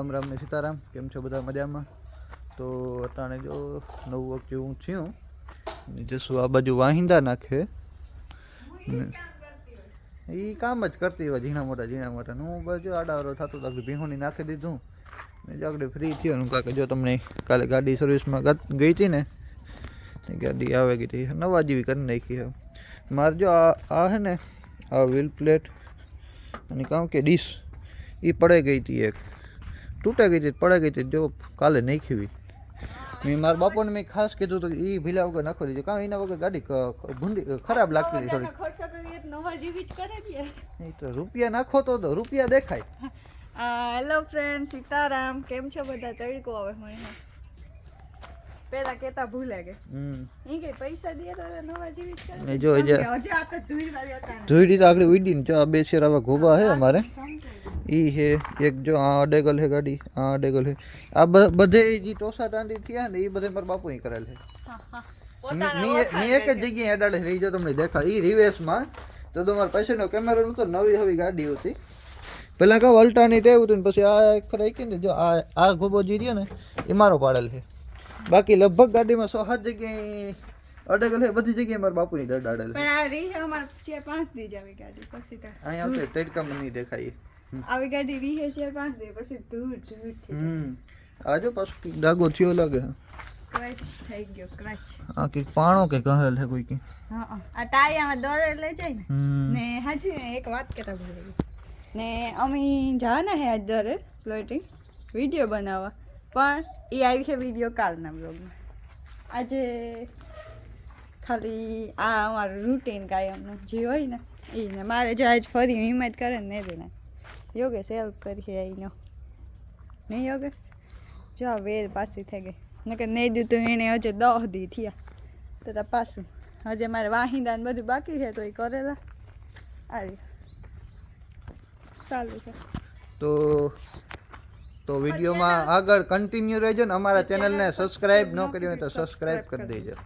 રામ રામ ને સીતારામ. કેમ છો બધા મજામાં? તો અટાણે જો નવ વખત જેવું થયું ને જશું આ બાજુ વાહિંદા નાખે. એ કામ જ કરતી હોય, ઝીણા મોટા ઝીણા મોટા. હું બાજુ આડાવરો થતો તો ભીહોની નાખી દીધું. ને જો આગળ ફ્રી થયો ને કાકે જો તમને કાલે ગાડી સર્વિસમાં ગઈ હતી ને ગાડી આવે ગઈ હતી નવા જેવી કરી નાખી છે. મારે જો આ આ છે ને, આ વ્હીલ પ્લેટ અને કામ કે ડીશ એ પડે ગઈ હતી એક. તૂટે ગઈ હતી પડે ગઈ હતી જો કાલે નાખી મેં મારા બાપાને મેં ખાસ કીધું હતું કે એ ભીલા વગર નાખો દીધું. કામ એના વગર ગાડી ક- ક- ભૂંડી ખરાબ લાગતી હતી થોડી ખર્ચો કરીએ તો નવા જેવી જ કરે દે એ તો રૂપિયા નાખો તો તો રૂપિયા દેખાય. હેલો ફ્રેન્ડ સીતારામ કેમ છો બધા? તડકો આવે મને પેલા કેતા ભૂલે કે. હમ. ઈ કે પૈસા દે તો હવે નવા જેવી જ કરે. ને જો એ જે. હજી આ તો ધૂળ વાળી હતા ને. ધોઈડી તો આગળ ઉડીને જો આ બે શેર આવા ગોબા હે અમારે. ઈ હે એક જો આ અડેગલ હે ગાડી આ અડેગલ હે. આ બધે જે ટોસા ટાંડી થયા ને એ બધે મારા બાપુ કરેલ છે. મેં એક જ જગ્યાએ અડાડે રહી જો તમને દેખાય. એ રિવેસમાં તો તમારા પૈસાનો કેમેરો તો નવી નવી ગાડી હતી. પહેલાં કહું અલ્ટાની ટેવ હતું ને પછી આ એક ફરાઈ કે ને જો આ આ ગોબો જે રહ્યો ને એ મારો પાડેલ છે બાકી લગભગ ગાડીમાં સો સાત જગ્યાએ અડેગલ હે બધી જગ્યાએ મારા બાપુની દડાડેલ છે પણ આ રીહ અમાર છે પાંચ દી જાવી ગાડી પછી તો અહીંયા આવશે ટેડકામાં મને દેખાય આવી ગાડી રીહે છે પાંચ દે પછી ધૂળ ધૂળ હમ. આજે પાછું ડાગો થયો લાગે. ક્રચ થઈ ગયો ક્રચ આ કે પાણો કે કહેલ છે કોઈ કે. હા હા. આ ટાયામાં દોરે લઈ જાય ને. ને હાજી એક વાત કેતા ભૂલી ગઈ. ને અમે જવાના હે આજ દરે ફ્લોટિંગ વીડિયો બનાવવા. પણ એ આવી છે વીડિયો કાલના બ્લોગમાં આજે ખાલી આ અમારું રૂટીન કાયમનું જે હોય ને એ ને મારે જાય આજ ફરી હિંમત કરે ને એ દેના યોગેશ હેલ્પ કરી અહીંનો નહીં યોગેશ જો આ વેર પાછી થઈ ગઈ નકર નહીં દીધું એને હજે દહ દી થયા તો તો પાછું હજે મારે વાહિંદા ને બધું બાકી છે તો એ કરેલા આવી સારું છે તો તો વિડીયોમાં આગળ કન્ટિન્યુ રહેજો ને અમારા ચેનલને સબસ્ક્રાઇબ ન કરી હોય તો સબસ્ક્રાઇબ કરી દેજો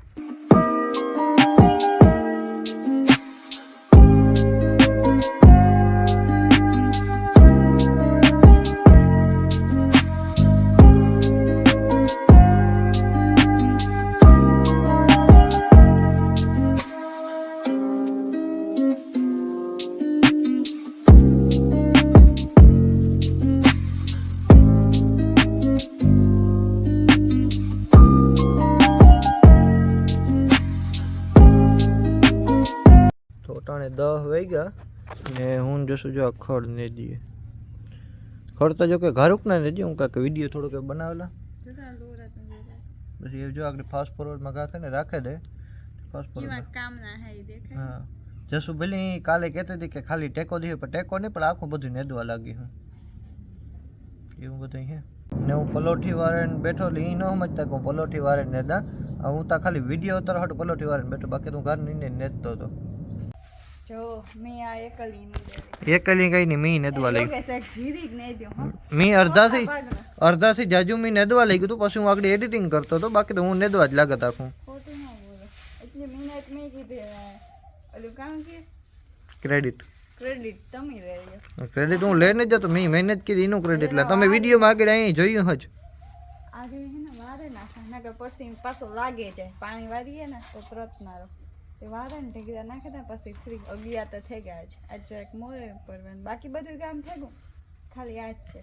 દહ વાગ્યા ને હું જશું જો આ ખડ ને દઈએ ખડ તો જો કે ઘારુક ના ને હું કાંઈક વીડિયો થોડો કે બનાવેલા. પછી એ જો આગળ ફાસ્ટ ફોરવર્ડમાં કાંકે ને રાખે દે. ફાસ્ટ ફોરવર્ડ કામ ના હે દેખાય. હા. જસુ ભલે ઈ કાલે કહેતી હતી કે ખાલી ટેકો દે પણ ટેકો નહીં પણ આખું બધું નેદવા લાગી હું. એવું બધું છે ને હું પલોઠી વાળાને બેઠો એટલે એ ન સમજતા કે હું પલોઠી વાળે નેદા. આ હું તો ખાલી વીડિયો ઉતાર હાટું પલોઠી વાળાને બેઠો બાકી તો હું ઘર નીને નેદતો હતો જો મેં આ એકલી એકલી કઈ નહીં મી નેદવા લઈ મી અડધાથી અડધાથી જાજુ મી નદવા લઈ ગયું પછી હું આગળ એડિટિંગ કરતો હતો બાકી તો હું નદવા જ લાગત આખું. ના ક્રેડિટ ક્રેડિટ તમે લઈ ક્રેડિટ હું લઈને જતો મેં મહેનત કરી એનું ક્રેડિટ લે. તમે વિડીયોમાં આગળ અહીં જોયું જ આજે હે ને વારે નાખે પછી પાછો લાગે જાય પાણી વારીએ ને તો તરત મારો. એ વારે ને નાખે ને પછી ફ્રી અગિયાર તો થઈ ગયા છે. આજ જો એક મોરે પરવાનું બાકી બધું કામ થઈ ગયું. ખાલી આજ છે.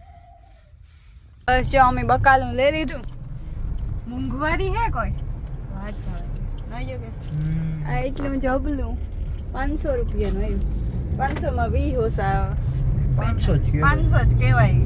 બસ જો અમે બકાલું લઈ લીધું. મોંઘવારી હે કોઈ? વાત જાવ આ એટલું જબલું. પાંચસો રૂપિયાનું આવ્યું પાંચસોમાં વી હોસા પાંચસો પાંચસો જ કહેવાય.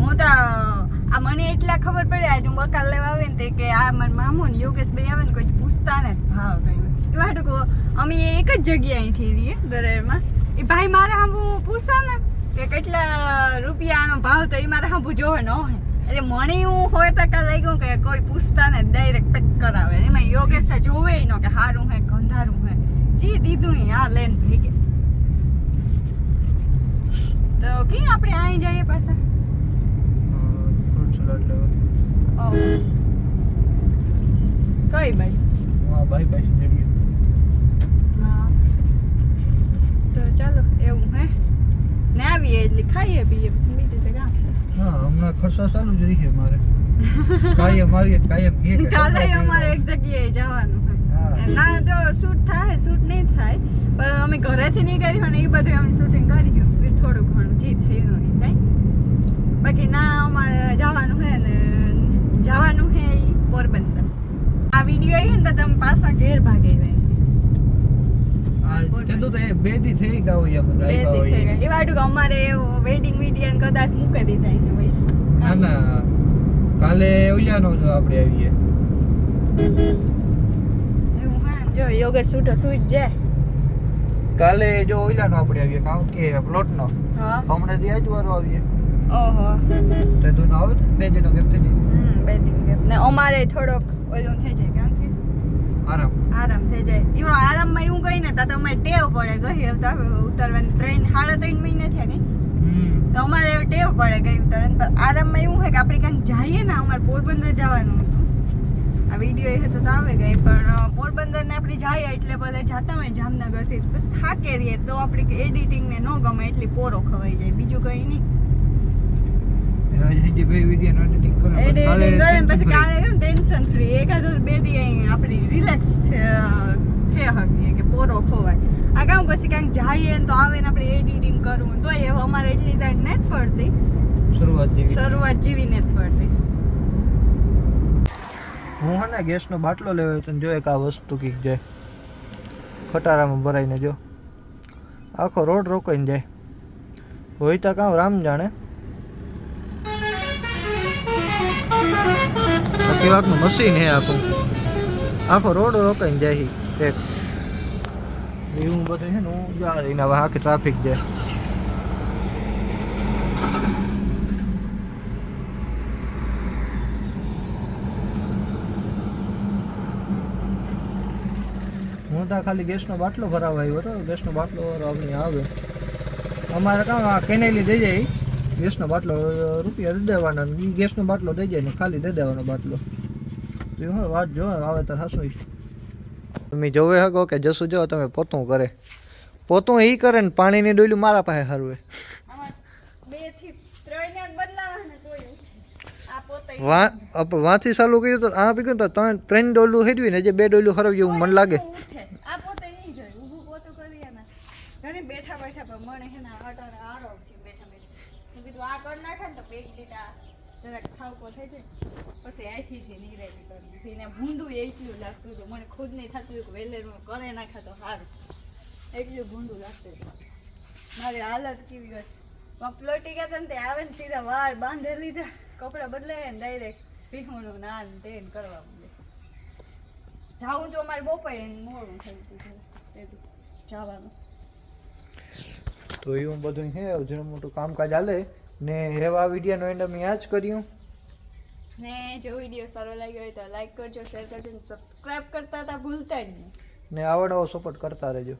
હું તો આ મને એટલા ખબર પડે આજે હું બકાલ લેવા આવે ને તે કે આ મારા મામો ને યોગેશ ભાઈ આવે ને કોઈ પૂછતા ને ભાવ કઈ. હાટુ અમે એક જ જગ્યાએ અહીંથી રહીએ દરેરમાં. એ ભાઈ મારે હાંભું પૂછા ને કે કેટલા રૂપિયાનો ભાવ તો એ મારે હાંભું જોવે ન હોય. એટલે મને હું હોય ટકા લાગ્યું કે કોઈ પૂછતા ને ડાયરેક્ટ પેક કરાવે. એમાં યોગેશ તો જોવે ન કે સારું હે ગંધારું હે. જી દીધું આ લેન કે તો કી આપણે અહીં જઈએ પાછા? કઈ બાજુ? હા ભાઈ પાસે જઈએ હા તો ચાલો એવું હે? ને આવીએ એટલે ખાઈએ પીએ. બીજું તો કામ હા હમણાં ખર્ચા ચાલુ જ રહીએ મારે. કાયમ આવીએ કાયમ ઘેર કાલે અમારે એક જગ્યાએ જવાનું હા. ના જો શૂટ થાય શૂટ નહીં થાય પણ અમે ઘરેથી નહીં કર્યું અને ને એ બધું અમે શૂટિંગ કર્યું થોડું ઘણું જે થયું એ કઈ. બાકી ના અમારે જવાનું હે ને જવાનું હે એ પોરબંદર. આ વીડિયો આવી ને તો તમે પાછા ઘેર ભાગી જાય. તે તો બે દી થઈ ગયા હોય અમે બે દી થઈ ગયા. એ વાટું અમારે વેડિંગ વીડિયો કદાચ મૂકી દીધા એને પૈસા. ના કાલે ઓલિયાનો જો આપણે આવીએ. જો યોગેશ છૂટો છૂટ જાય. કાલે જો ઓલિયાનો આપણે આવીએ કામ કે પ્લોટનો. હમણાં દી આજવારો આવીએ. ઓહો. તે તું ના આવે તો બે દિનો ગેપ થઈ જાય. હમ બે દિન ગેપ. ને અમારે થોડોક ઓલું થઈ જાય આરામ. આરામ થઈ જાય. એમાં આરામમાં એવું કઈ ને તો તમારે ટેવ પડે ગઈ. આવતા ઉતરવાની ત્રણ સાડા ત્રણ મહિને થયા ને. તો અમારે ટેવ પડે ગઈ ઉતરવાની. પણ આરામમાં એવું હોય કે આપણે ક્યાંક જઈએ ને અમારે પોરબંદર જવાનું હતું આ વીડિયો એ હતો તો આવે ગઈ પણ પોરબંદર ને આપણે જઈએ એટલે ભલે જતા હોય જામનગરથી બસ થાકે રહીએ તો આપણે એડિટિંગ ને ન ગમે એટલી પોરો ખવાઈ જાય. બીજું કઈ નહીં. હજી બે વીડિયો એડિટિંગ કરો એડિટિંગ કરે પછી કાલે કેમ ટેન્શન ફ્રી એકાદ બે દી આપણી રિલેક્સ થઈ શકીએ કે પોરો ખોવાય. આ કામ પછી ક્યાંક જઈએ ને તો આવે ને આપણે એડિટિંગ કરવું તો એ અમારે એટલી દાડ નથી પડતી. શરૂઆત જેવી. શરૂઆત જેવી નથી પડતી. હું હે ને ગેસનો બાટલો લેવો તો જો એક આ વસ્તુ કીક જાય. ખટારામાં ભરાઈને જો. આખો રોડ રોકાઈને જાય. હોય તો કામ રામ જાણે. બાકી વાતનું મશીન હે આખું. આખો રોડ રોકાઈને જાય એક. એવું બધું છે ને, હું એના હવે આખી ટ્રાફિક હું તો ખાલી ગેસનો બાટલો ભરાવા આવ્યો હતો, ગેસનો બાટલો આપણે આવે. અમારે કામ આ કેનેલી દઈ જાય ગેસનો બાટલો રૂપિયા દઈ દેવાના એ ગેસનો બાટલો દઈ જાય ને ખાલી દઈ દેવાનો બાટલો. તો હવે વાત જો આવે તાર હાસું તમે જોવે હકો કે જસુ જો તમે પોતું કરે. પોતું એ કરે ને પાણીની ડોલું મારા પાસે હરવે. આમાં બેથી ત્રણ ને બદલાવા ને તોય આ પોતે વા વાંથી ચાલુ કર્યું તો આ પીક્યું તો ત્રણ ત્રણ ડોલું હેરવી ને જે બે ડોલું હરવી એવું મને લાગે. ઉઠે. આ પોતે નહીં જોઈ ઊભું પોતું કરીએ ને. ઘણી બેઠા બેઠા પણ મને હે ને કીધું આ કરી નાખે ને તો પેટ દીધા જરાક થાવકો થઈ જાય. પછી અહીંથી નીકળેલી કરી એને ભૂંડું એટલું લાગતું હતું. મને ખુદ નહીં થતું હતું કે વેલેરું કરે નાખે તો સારું એટલું ભૂંડું લાગતું હતું. મારી હાલત કેવી હોય. પ્લોટી ગયા હતા ને તે આવે ને સીધા વાળ બાંધે લીધા. કપડાં બદલાય ને ડાયરેક્ટ પીહુનું નાન તેન કરવા માંડે. જાવું તો અમારે બપોરે મોડું એ તો જવાનું. તો એવું બધું છે જેનું મોટું કામકાજ હાલે. ને એવા વિડીયોનો એન્ડ અમે આ જ કર્યું. ને જો વીડિયો સારો લાગ્યો હોય તો લાઈક કરજો શેર કરજો ને સબસ્ક્રાઇબ કરતા હતા ભૂલતા જ નહીં. ને આવડો સપોર્ટ કરતા રહેજો.